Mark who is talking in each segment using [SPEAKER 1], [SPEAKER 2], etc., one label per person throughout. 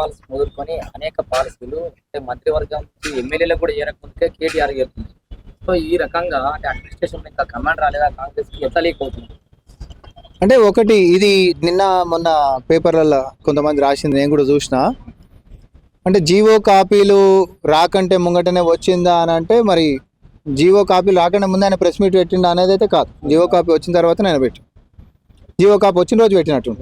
[SPEAKER 1] Policy మొదలుకొని అనేక పాలసీలు అంటే మంత్రివర్గం ఎమ్మెల్యేలకు కూడా చేరకముందుకే కేటీఆర్ చేస్తుంది సో ఈ రకంగా అంటే అడ్మినిస్ట్రేషన్ ఇంకా కమాండ్ రాలేదా కాంగ్రెస్కి లీక్ అవుతుంది
[SPEAKER 2] అంటే ఒకటి ఇది నిన్న మొన్న పేపర్లలో కొంతమంది రాసింది నేను కూడా చూసిన. అంటే జీవో కాపీలు రాకంటే ముంగటనే వచ్చిందా అని అంటే మరి జీవో కాపీలు రాకంటే ముందు ఆయన ప్రెస్ మీట్ పెట్టిండా అనేది అయితే కాదు. జీవో కాపీ వచ్చిన తర్వాత నేను పెట్టి. జీవో కాపీ వచ్చిన రోజు పెట్టినట్టు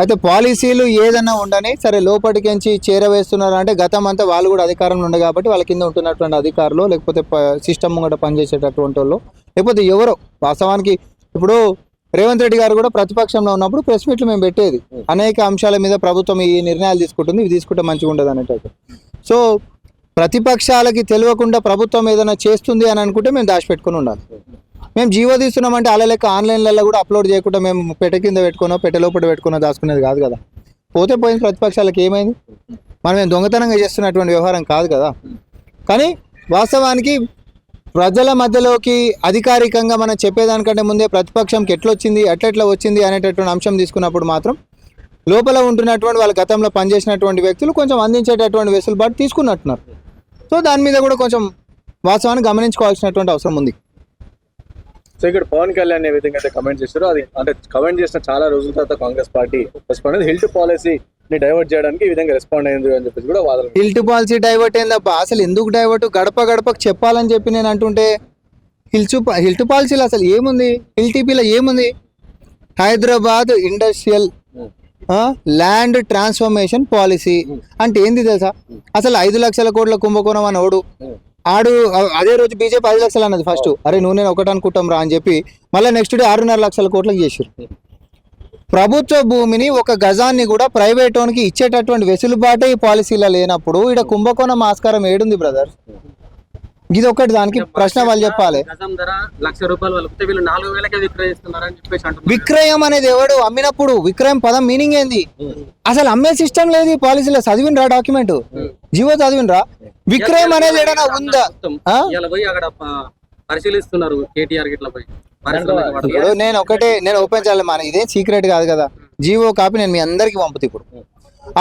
[SPEAKER 2] అయితే పాలసీలు ఏదన్నా ఉండని సరే లోపటికించి చేరవేస్తున్నారు అంటే గతం అంతా వాళ్ళు కూడా అధికారంలో ఉండే కాబట్టి వాళ్ళ కింద ఉంటున్నటువంటి అధికారులు లేకపోతే సిస్టమ్ ముంగట పనిచేసేటటువంటి వాళ్ళు లేకపోతే ఎవరో వాస్తవానికి ఇప్పుడు రేవంత్ రెడ్డి గారు కూడా ప్రతిపక్షంలో ఉన్నప్పుడు ప్రెస్ మీట్లు మేము పెట్టేది. అనేక అంశాల మీద ప్రభుత్వం ఈ నిర్ణయాలు తీసుకుంటుంది ఇవి తీసుకుంటే మంచిగా ఉండదు అనేటట్టు. సో ప్రతిపక్షాలకి తెలియకుండా ప్రభుత్వం ఏదైనా చేస్తుంది అని అనుకుంటే మేము దాచిపెట్టుకుని ఉండాలి. మేము జీవో తీస్తున్నామంటే అలా లెక్క ఆన్లైన్లలో కూడా అప్లోడ్ చేయకుండా మేము పెట్ట కింద పెట్టుకున్నా పెట్ట లోపల పెట్టుకున్నా దాచుకునేది కాదు కదా. పోతే పోయిన ప్రతిపక్షాలకు ఏమైంది? మనం ఏం దొంగతనంగా చేస్తున్నటువంటి వ్యవహారం కాదు కదా. కానీ వాస్తవానికి ప్రజల మధ్యలోకి అధికారికంగా మనం చెప్పేదానికంటే ముందే ప్రతిపక్షంకి ఎట్లొచ్చింది ఎట్లెట్లా వచ్చింది అనేటటువంటి అంశం తీసుకున్నప్పుడు మాత్రం లోపల ఉంటున్నటువంటి వాళ్ళ గతంలో పనిచేసినటువంటి వ్యక్తులు కొంచెం అందించేటటువంటి వెసులుబాటు తీసుకున్నట్టున్నారు. సో దాని మీద కూడా కొంచెం వాస్తవాన్ని గమనించుకోవాల్సినటువంటి అవసరం ఉంది.
[SPEAKER 3] సో ఇక్కడ పవన్ కళ్యాణ్ ఏ విధంగా అయితే కమెంట్ చేశారో అది అంటే కమెంట్ చేసిన చాలా రోజుల తర్వాత కాంగ్రెస్ పార్టీ రెస్పాండ్ అయింది. హిల్ట్ పాలసీ ని డైవర్ట్ చేయడానికి ఈ విధంగా రెస్పాండ్ అయింది అని చెప్పేసి కూడా వాదన
[SPEAKER 2] హిల్ట్ పాలసీ డైవర్ట్ ఏందబ్బా అసలు ఎందుకు డైవర్ట్ గడప గడపకు చెప్పాలని చెప్పి నేను అంటుంటే హిల్చు హిల్ట్ పాలసీలో అసలు ఏముంది? హిల్టీపీలో ఏముంది? Hyderabad industrial land transformation policy అంటే ఏంది తెలుసా? అసలు ఐదు లక్షల కోట్ల కుంభకోణం అని ఓడు ఆడు అదే రోజు బీజేపీ ఐదు లక్షలు అన్నది ఫస్ట్ అరే నువ్వు నేను ఒకటి అనుకుంటాం రా అని చెప్పి మళ్ళీ నెక్స్ట్ డే ఆరున్నర లక్షల కోట్లకు చేసారు ప్రభుత్వ భూమిని ఒక గజాన్ని కూడా ప్రైవేట్ ఓన్కి ఇచ్చేటటువంటి వెసులుబాటే ఈ పాలసీలో లేనప్పుడు ఇక్కడ కుంభకోణం ఆస్కారం ఏడుంది బ్రదర్ ఇది ఒకటి దానికి ప్రశ్న వాళ్ళు చెప్పాలి. విక్రయం అనేది ఎవడు అమ్మినప్పుడు విక్రయం పదం మీనింగ్ ఏంది? అసలు అమ్మే సిస్టమ్ లేదు ఈ పాలసీలో. చదివినరా డాక్యుమెంట్? జీవో చదివినరా? విక్రయం అనేది ఏడైనా ఉందా?
[SPEAKER 4] పరిశీలిస్తున్నారు కేటీఆర్ గిట్ల పోయి.
[SPEAKER 2] ఇప్పుడు నేను ఒకటే నేను ఓపెన్ చేయాలి మన. ఇదేం సీక్రెట్ కాదు కదా. జీవో కాపీ నేను మీ అందరికి పంపుతా ఇప్పుడు.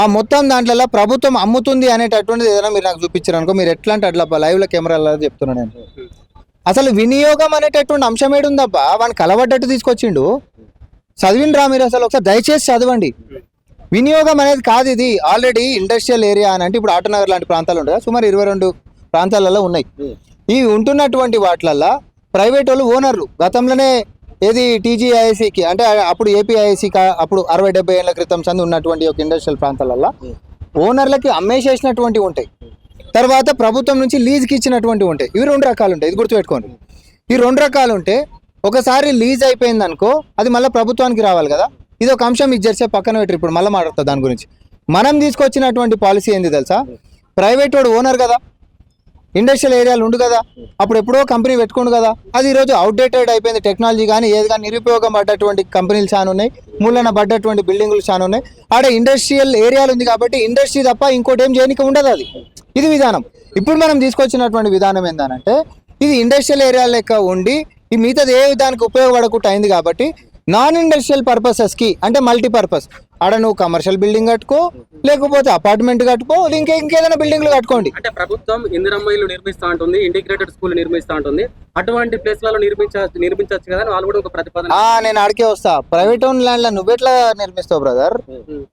[SPEAKER 2] ఆ మొత్తం దాంట్లో ప్రభుత్వం అమ్ముతుంది అనేటటువంటిది ఏదైనా మీరు నాకు చూపించారు అనుకో మీరు ఎట్లా అంటే అట్లా లైవ్లో కెమెరాలో చెప్తున్నా నేను. అసలు వినియోగం అనేటటువంటి అంశం ఏడుందబ్బా? వాడిని కలవడ్డట్టు తీసుకొచ్చిండు. చదివిండ్రా మీరు అసలు ఒకసారి దయచేసి చదవండి. వినియోగం అనేది కాదు ఇది. ఆల్రెడీ ఇండస్ట్రియల్ ఏరియా అని అంటే ఇప్పుడు ఆటనగర్ లాంటి ప్రాంతాలు ఉంటాయి సుమారు ఇరవై రెండు ప్రాంతాలలో ఉన్నాయి. ఈ ఉంటున్నటువంటి వాటిలల్లో ప్రైవేట్ వాళ్ళు ఓనర్లు. గతంలోనే ఏది టీజీఐసికి అంటే అప్పుడు ఏపీఐసి అప్పుడు అరవై డెబ్బై ఏళ్ళ క్రితం సంది ఉన్నటువంటి ఒక ఇండస్ట్రియల్ ప్రాంతాలలో ఓనర్లకి అమ్మేసేసినటువంటి ఉంటాయి. తర్వాత ప్రభుత్వం నుంచి లీజ్కి ఇచ్చినటువంటి ఉంటాయి. ఇవి రెండు రకాలు ఉంటాయి ఇది గుర్తుపెట్టుకోండి. ఈ రెండు రకాలు ఉంటే ఒకసారి లీజ్ అయిపోయింది అనుకో అది మళ్ళీ ప్రభుత్వానికి రావాలి కదా. ఇది ఒక అంశం మీకు జరిసే పక్కన పెట్టి ఇప్పుడు మళ్ళీ మాట్లాడతా దాని గురించి. మనం తీసుకొచ్చినటువంటి పాలసీ ఏంది తెలుసా? ప్రైవేట్ వాడు ఓనర్ కదా. ఇండస్ట్రియల్ ఏరియాలు ఉండు కదా. అప్పుడు ఎప్పుడో కంపెనీ పెట్టుకోండు కదా. అది ఈరోజు అవుట్డేటెడ్ అయిపోయింది టెక్నాలజీ కానీ ఏది కానీ నిరుపయోగం పడ్డటువంటి కంపెనీలు చాలా ఉన్నాయి. మూలన పడ్డటువంటి బిల్డింగులు చాలా ఉన్నాయి. ఆడ ఇండస్ట్రియల్ ఏరియాలు ఉంది కాబట్టి ఇండస్ట్రీ తప్ప ఇంకోటి ఏం చేయడానికి ఉండదు అది. ఇది విధానం. ఇప్పుడు మనం తీసుకొచ్చినటువంటి విధానం ఏంటంటే ఇది ఇండస్ట్రియల్ ఏరియా లెక్క ఉండి ఈ మిగతాది ఏ విధానికి ఉపయోగపడకుండా అయింది కాబట్టి నాన్ ఇండస్ట్రియల్ పర్పసెస్కి అంటే మల్టీపర్పస్ ఆడ నువ్వు కమర్షియల్ బిల్డింగ్ కట్టుకో లేకపోతే అపార్ట్మెంట్ కట్టుకో ఇంకే ఇంకేదైనా బిల్డింగ్లు కట్టుకోండి.
[SPEAKER 4] అంటే ప్రభుత్వం ఇందిరమ్మ ఇల్లు నిర్మిస్తా ఉంటుంది ఇంటిగ్రేటెడ్ స్కూల్ నిర్మిస్తా ఉంటుంది. అటువంటి ప్లేస్లలో నిర్మించ నిర్మించవచ్చు కదా వాళ్ళు కూడా ఒక ప్రతిపాదన
[SPEAKER 2] నేను అడిగే వస్తా. ప్రైవేట్ ఓన్ ల్యాండ్ నువ్వెట్లా నిర్మిస్తావు బ్రదర్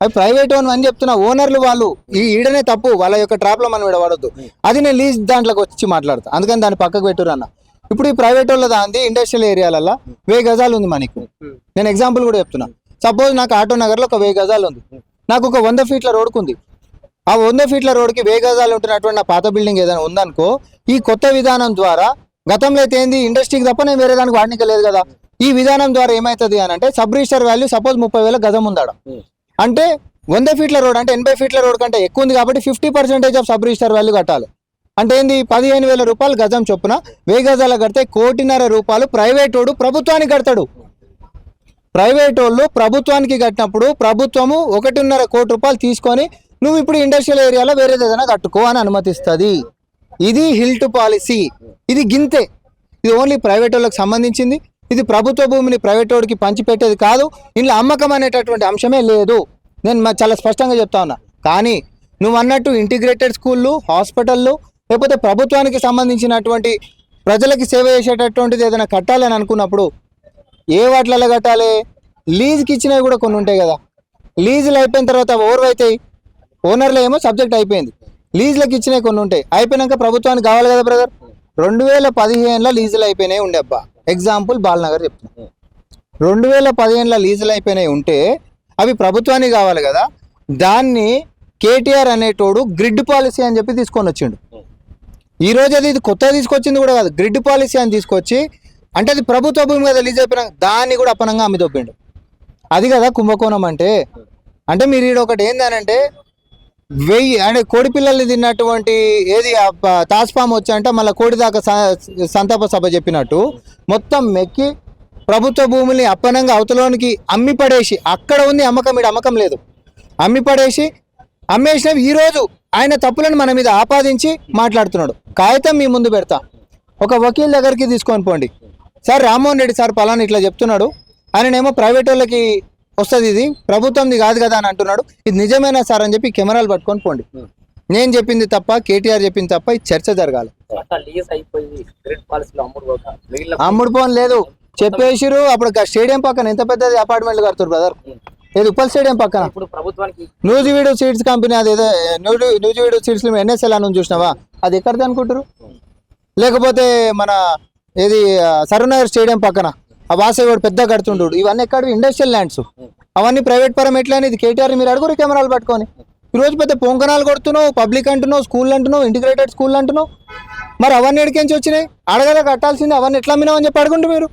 [SPEAKER 2] అవి ప్రైవేట్ ఓన్ అని చెప్తున్నా ఓనర్లు వాళ్ళు ఈ ఈడనే తప్పు వాళ్ళ యొక్క ట్రాప్లో మనం ఈడ వాడొద్దు అది నేను లీజ్ దాంట్లోకి వచ్చి మాట్లాడతా. అందుకని దాన్ని పక్కకు పెట్టురు అన్న. ఇప్పుడు ఈ ప్రైవేట్ వాళ్ళ దాంది ఇండస్ట్రియల్ ఏరియాలలో వెయ్యి గజాలు ఉంది మనకు. నేను ఎగ్జాంపుల్ కూడా చెప్తున్నా. సపోజ్ నాకు ఆటో నగర్లో ఒక వెయ్యి గజాలు ఉంది. నాకు ఒక వంద ఫీట్ల రోడ్కు ఉంది. ఆ వంద ఫీట్ల రోడ్కి వెయ్యి గజాలు ఉంటున్నటువంటి నా పాత బిల్డింగ్ ఏదైనా ఉందనుకో ఈ కొత్త విధానం ద్వారా గతంలో అయితే ఏంది? ఇండస్ట్రీకి తప్ప నేను వేరే దానికి వాడనిక లేదు కదా. ఈ విధానం ద్వారా ఏమవుతుంది అని అంటే సబ్ రిజిస్టర్ వాల్యూ సపోజ్ ముప్పై వేల గజం ఉందాడ అంటే వంద ఫీట్ల రోడ్ అంటే ఎనభై ఫీట్ల రోడ్ కంటే ఎక్కువ ఉంది కాబట్టి fifty percentage of sub register value కట్టాలి. అంటే ఏంది? పదిహేను వేల రూపాయలు గజం చొప్పున వెయ్యి గజాల కడితే కోటిన్నర రూపాయలు ప్రైవేటోడు ప్రభుత్వానికి కడతాడు. ప్రైవేట్ వాళ్ళు ప్రభుత్వానికి కట్టినప్పుడు ప్రభుత్వము ఒకటిన్నర కోటి రూపాయలు తీసుకొని నువ్వు ఇప్పుడు ఇండస్ట్రియల్ ఏరియాలో వేరేది ఏదైనా కట్టుకో అని అనుమతిస్తుంది. ఇది హిల్ట్ పాలసీ. ఇది గింతే. ఇది ఓన్లీ ప్రైవేట్ వాళ్ళకి సంబంధించింది. ఇది ప్రభుత్వ భూమిని ప్రైవేట్ వాడికి పంచిపెట్టేది కాదు. ఇంట్లో అమ్మకం అనేటటువంటి అంశమే లేదు. నేను చాలా స్పష్టంగా చెప్తా ఉన్నా. కానీ నువ్వు అన్నట్టు ఇంటిగ్రేటెడ్ స్కూళ్ళు హాస్పిటళ్ళు లేకపోతే ప్రభుత్వానికి సంబంధించినటువంటి ప్రజలకి సేవ చేసేటటువంటిది ఏదైనా కట్టాలని అనుకున్నప్పుడు ఏ వాటిలలో కట్టాలి? లీజ్కి ఇచ్చినవి కూడా కొన్ని ఉంటాయి కదా. లీజులు అయిపోయిన తర్వాత ఓవర్ అవుతాయి. ఓనర్లో ఏమో సబ్జెక్ట్ అయిపోయింది. లీజులకు ఇచ్చినవి కొన్ని ఉంటాయి. అయిపోయినాక ప్రభుత్వానికి కావాలి కదా బ్రదర్ రెండు వేల పదిహేనులో లీజులు అయిపోయినాయి ఉండే అబ్బా. ఎగ్జాంపుల్ బాలనగర్ చెప్తున్నా. రెండు వేల పదిహేనులో లీజులు అయిపోయినాయి ఉంటే అవి ప్రభుత్వానికి కావాలి కదా. దాన్ని కేటీఆర్ అనేటోడు గ్రిడ్ పాలసీ అని చెప్పి తీసుకొని వచ్చిండు. ఈ రోజు అది ఇది కొత్తగా తీసుకొచ్చింది కూడా కాదు. గ్రిడ్ పాలసీ అని తీసుకొచ్చి అంటే అది ప్రభుత్వ భూమి కదా రిలీజ్ అయిపోయినా దాన్ని కూడా అపనంగా అమ్మి తొప్పిండు. అది కదా కుంభకోణం అంటే. అంటే మీరు ఈడ ఒకటి ఏందనంటే వెయ్యి అంటే కోడి పిల్లల్ని తిన్నటువంటి ఏది తాస్పాము వచ్చాయంటే మళ్ళీ కోడి దాకా స- సంతాప సభ చెప్పినట్టు మొత్తం మెక్కి ప్రభుత్వ భూముల్ని అప్పనంగా అవతలోనికి అమ్మి పడేసి అక్కడ ఉంది అమ్మకం ఈడ అమ్మకం లేదు. అమ్మి పడేసి అమ్మేసినవి ఈరోజు ఆయన తప్పులను మన మీద ఆపాదించి మాట్లాడుతున్నాడు. కాగితం మీ ముందు పెడతా. ఒక వకీల్ దగ్గరికి తీసుకొని పోండి. సార్ రామ్మోహన్ రెడ్డి సార్ పలానా ఇట్లా చెప్తున్నాడు. ఆయననేమో ప్రైవేట్ వాళ్ళకి వస్తుంది ఇది ప్రభుత్వంది కాదు కదా అని అంటున్నాడు. ఇది నిజమేనా సార్ అని చెప్పి కెమెరాలు పట్టుకొని పోండి. నేను చెప్పింది తప్ప కేటీఆర్ చెప్పింది తప్ప ఈ చర్చ జరగాలి.
[SPEAKER 1] అమ్ముడు
[SPEAKER 2] పోన్ లేదు. చెప్పేసిరు అప్పుడు స్టేడియం పక్కన ఎంత పెద్దది అపార్ట్మెంట్లు కడుతున్నారు బ్రదర్? ఏది ఉప్పల్ స్టేడియం పక్కన?
[SPEAKER 1] ఇప్పుడు ప్రభుత్వానికి
[SPEAKER 2] న్యూజివీడు సీడ్స్ కంపెనీ అది ఏదో న్యూజి న్యూజివీడు సీడ్స్ ఎన్ఎస్ఎల్ అని చూసినావా? అది ఎక్కడిది అనుకుంటారు లేకపోతే మన ఏది సరూనగర్ స్టేడియం పక్కన. ఆ వాసవి పెద్ద కడుతుండు ఇవన్నీ ఎక్కడ? Industrial lands. అవన్నీ ప్రైవేట్ పరం ఎట్లా ఇది కేటీఆర్ మీరు అడుగురు కెమెరాలు పట్టుకొని. ఈ రోజు పెద్ద పొంకనాలు కొడుతున్నావు పబ్లిక్ అంటున్నావు స్కూల్ అంటున్నావు ఇంటిగ్రేటెడ్ స్కూల్ అంటున్నావు. మరి అవన్నీ ఎడికించి వచ్చినాయి? అడగలే కట్టాల్సింది అవన్నీ ఎట్లా అమ్మినావు అని చెప్పి అడుగుంటు మీరు.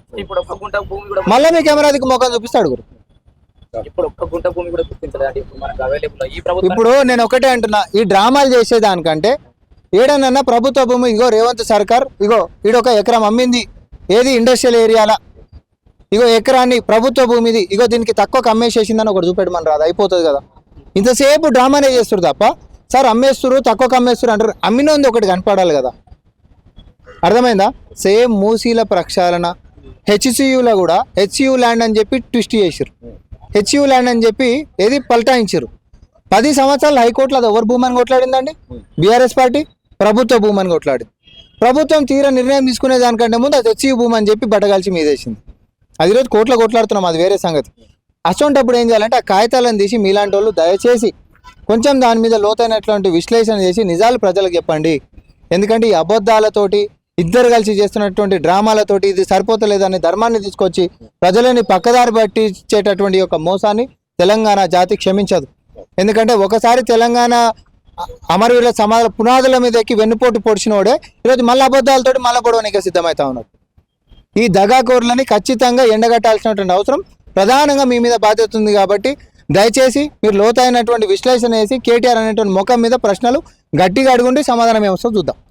[SPEAKER 2] మళ్ళీ మీ కెమెరా దిక్కు మొఖం చూపిస్తే అడుగురు.
[SPEAKER 1] ఇప్పుడు
[SPEAKER 2] నేను ఒకటే అంటున్నా ఈ డ్రామాలు చేసేదానికంటే ఏడనన్నా ప్రభుత్వ భూమి ఇగో రేవంత్ సర్కార్ ఇగో ఈడొక ఎకరం అమ్మింది. ఏది ఇండస్ట్రియల్ ఏరియాల? ఇగో ఎకరాన్ని ప్రభుత్వ భూమిది ఇగో దీనికి తక్కువ అమ్మేసేసిందని ఒకటి చూపెట్టమని రాదు అయిపోతుంది కదా. ఇంతసేపు డ్రామానే చేస్తారు తప్ప సార్ అమ్మేస్తురు తక్కువ అమ్మేస్తారు అంటారు. అమ్మినోంది ఒకటి కనపడాలి కదా. అర్థమైందా? సేమ్ మూసీల ప్రక్షాళన హెచ్సియులో కూడా హెచ్సియు ల్యాండ్ అని చెప్పి ట్విస్ట్ చేసారు హెచ్యు ల్యాండ్ అని చెప్పి ఏది పల్టాయించారు పది సంవత్సరాలు హైకోర్టులో అది ఎవరు భూమని కొట్లాడిందండి? BRS party? ప్రభుత్వ భూమని కొట్లాడింది. ప్రభుత్వం తీర నిర్ణయం తీసుకునే దానికంటే ముందు అది వచ్చి భూమి అని చెప్పి బట్టగాల్చి మీదేసింది. అది రోజు కోర్టులో కొట్లాడుతున్నాం అది వేరే సంగతి. అసోంటప్పుడు ఏం చేయాలంటే ఆ కాగితాలను తీసి మీలాంటి వాళ్ళు దయచేసి కొంచెం దాని మీద లోతైనటువంటి విశ్లేషణ చేసి నిజాలు ప్రజలకు చెప్పండి. ఎందుకంటే ఈ అబద్ధాలతోటి ఇద్దరు కలిసి చేస్తున్నటువంటి డ్రామాలతోటి ఇది సరిపోతలేదని ధర్మాన్ని తీసుకొచ్చి ప్రజలని పక్కదారి పట్టించేటటువంటి యొక్క మోసాన్ని తెలంగాణ జాతి క్షమించదు. ఎందుకంటే ఒకసారి తెలంగాణ అమరవీరుల సమాధుల పునాదుల మీద ఎక్కి వెన్నుపోటు పొడిచినోడే ఈరోజు మళ్ళీ అబద్ధాలతోటి మళ్ళీ పొడవనికి సిద్ధమవుతా ఉన్నారు ఈ దగాకోరులని ఖచ్చితంగా ఎండగట్టాల్సినటువంటి అవసరం ప్రధానంగా మీ మీద బాధ్యత ఉంది కాబట్టి దయచేసి మీరు లోతైనటువంటి విశ్లేషణ వేసి కేటీఆర్ అనేటువంటి ముఖం మీద ప్రశ్నలు గట్టిగా అడుగుండి సమాధానం ఏమొస్తుందో చూద్దాం.